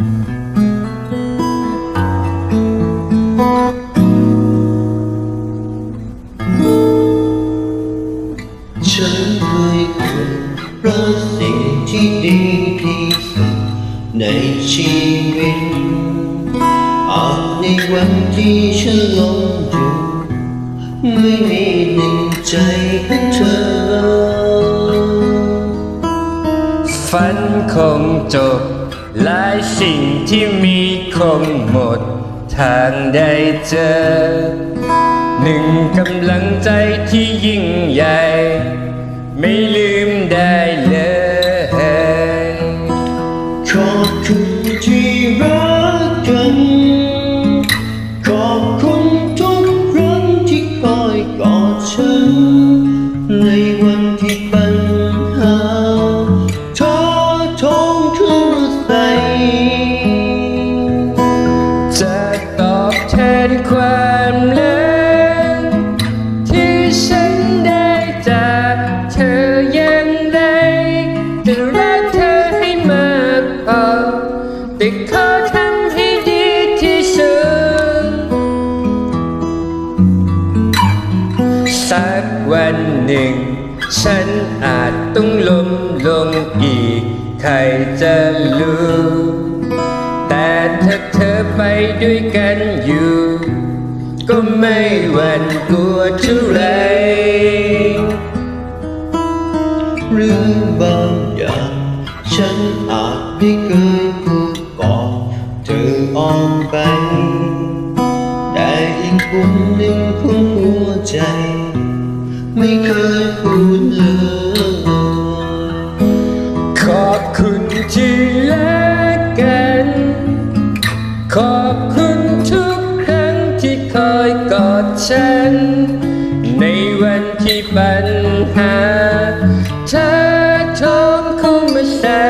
ฉันไม่เคยรักสิ่งที่ดีที่สุดในชีวิตอาในวันที่ฉันลงอยู่ไม่มีหนึ่งใจของเธอ ฝันคงจบ หลายสิ่งที่มีคงหมดทางได้เจอ หนึ่งกำลังใจที่ยิ่งใหญ่ ไม่ลืมได้เลยขอบคุณที่รักกัน อบแทนความรักที่ฉันได้จากเธอย่างไรจะรักเธอให้มากพอแต่ขอทำให้ดีที่สุดสักวันหนึ่ง ฉันอาจต้องล้มลงอีก ใครจะรู้ ถ้าเธอไปด้วยกันอยู่ ก็ไม่หวั่นกลัวเท่าไรหรือบางอย่างฉันอาจไม่เคยพูดก่อนเธอออกไป แต่อีกมุมหนึ่งของหัวใจ ไม่เคยพูดเลย ขอบคุณทุกครั้งที่คอยกอดฉัน ในวันที่ปัญหาเธอโทรเข้ามาใส่